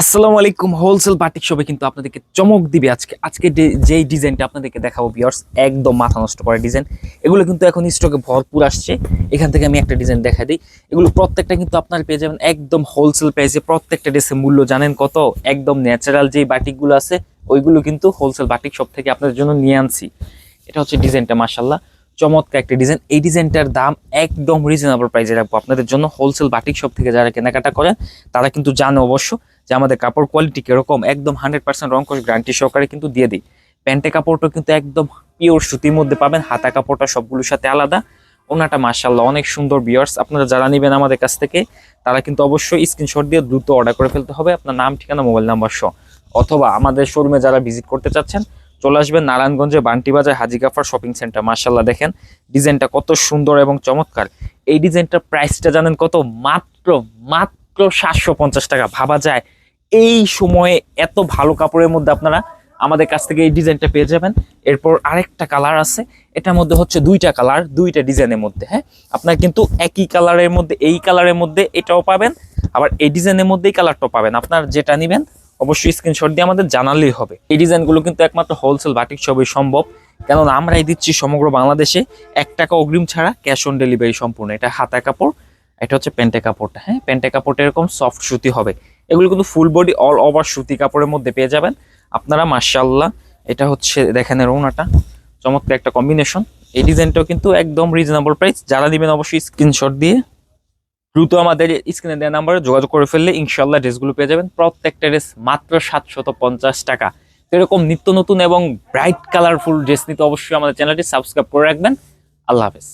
আসসালামু আলাইকুম wholesale batik শপে কিন্তু আপনাদেরকে চমক দিবে আজকে। আজকে যেই ডিজাইনটা আপনাদেরকে দেখাবো বিয়ার্স একদম মাথা নষ্ট করা ডিজাইন এগুলো কিন্তু এখন স্টকে ভরপুর আসছে। এখান থেকে আমি একটা ডিজাইন দেখা দিই। এগুলো প্রত্যেকটা কিন্তু আপনার পেয়ে যাবেন একদম হোলসেল প্রাইসে প্রত্যেকটা ড্রেসের মূল্য জানেন কত? একদম ন্যাচারাল যে বাটিকগুলো আছে, ওইগুলো কিন্তু হোলসেল বাটিক শপ থেকে আপনাদের জন্য নিয়ে আনছি। এটা হচ্ছে ডিজাইনটা মাসাল্লাহ চমৎকার একটা ডিজাইন এই ডিজাইনটার দাম একদম রিজনেবল প্রাইসে রাখব আপনাদের জন্য। হোলসেল বাটিক শপ থেকে যারা কেনাকাটা করেন, তারা কিন্তু জানে অবশ্য যে আমাদের কাপড় কোয়ালিটি কীরকম, একদম হান্ড্রেড পার্সেন্ট রংকশ গ্যারান্টি সহকারে কিন্তু দিয়ে দিই। প্যান্টে কাপড়টা কিন্তু একদম পিওর সুতির মধ্যে পাবেন, হাতা কাপড়টা সবগুলোর সাথে আলাদা। ওনাটা মার্শাল্লাহ অনেক সুন্দর বিয়ার্স আপনারা যারা নেবেন আমাদের কাছ থেকে, তারা কিন্তু অবশ্যই স্ক্রিনশট দিয়ে দ্রুত অর্ডার করে ফেলতে হবে। আপনার নাম, ঠিকানা মোবাইল নাম্বার সহ। অথবা আমাদের শোরুমে যারা ভিজিট করতে চাচ্ছেন, চলে আসবেন নারায়ণগঞ্জে বান্টি বাজার হাজি শপিং সেন্টার মার্শাল্লাহ দেখেন। ডিজাইনটা কত সুন্দর এবং চমৎকার। এই ডিজাইনটার প্রাইসটা জানেন কত? মাত্র মাত্র সাতশো পঞ্চাশ টাকা। ভাবা যায় এই সময়ে এত ভালো কাপড়ের মধ্যে আপনারা আমাদের কাছ থেকে এই ডিজাইনটা পেয়ে যাবেন। এরপর আরেকটা কালার আছে। এটার মধ্যে হচ্ছে দুইটা কালার দুইটা ডিজাইনের মধ্যে হ্যাঁ? আপনার কিন্তু একই কালারের মধ্যে, এই কালারের মধ্যে এটাও পাবেন, আবার এই ডিজাইনের মধ্যেই কালারটাও পাবেন। আপনার যেটা নেবেন, অবশ্যই স্ক্রিনশট দিয়ে আমাদের জানালেই হবে। এই ডিজাইনগুলো কিন্তু একমাত্র হোলসেল বাটিক সবই সম্ভব, কেননা আমরাই দিচ্ছি সমগ্র বাংলাদেশে এক টাকা অগ্রিম ছাড়া ক্যাশ অন ডেলিভারি সম্পূর্ণ। এটা হাতা কাপড়, এটা হচ্ছে প্যান্টে কাপড়টা হ্যাঁ? প্যান্টে কাপড়টা এরকম সফট সুতি হবে। এগুলো কিন্তু ফুল বডি অল ওভার সুতি কাপড়ের মধ্যে পেয়ে যাবেন। আপনারা মার্শাল্লাহ এটা হচ্ছে, দেখেন এর ওনাটা। চমৎকার একটা কম্বিনেশন এই ডিজাইনটাও কিন্তু একদম রিজনেবল প্রাইস যারা দিবেন অবশ্যই স্ক্রিনশট দিয়ে দ্রুত আমাদের স্ক্রিনে দেওয়া নাম্বারে যোগাযোগ করে ফেললে ইনশাল্লাহ ড্রেসগুলো পেয়ে যাবেন। প্রত্যেকটা ড্রেস মাত্র সাতশত পঞ্চাশ টাকা। তো এরকম নিত্য নতুন এবং ব্রাইট কালারফুল ড্রেস নিতে অবশ্যই আমাদের চ্যানেলটি সাবস্ক্রাইব করে রাখবেন। আল্লাহ হাফেজ।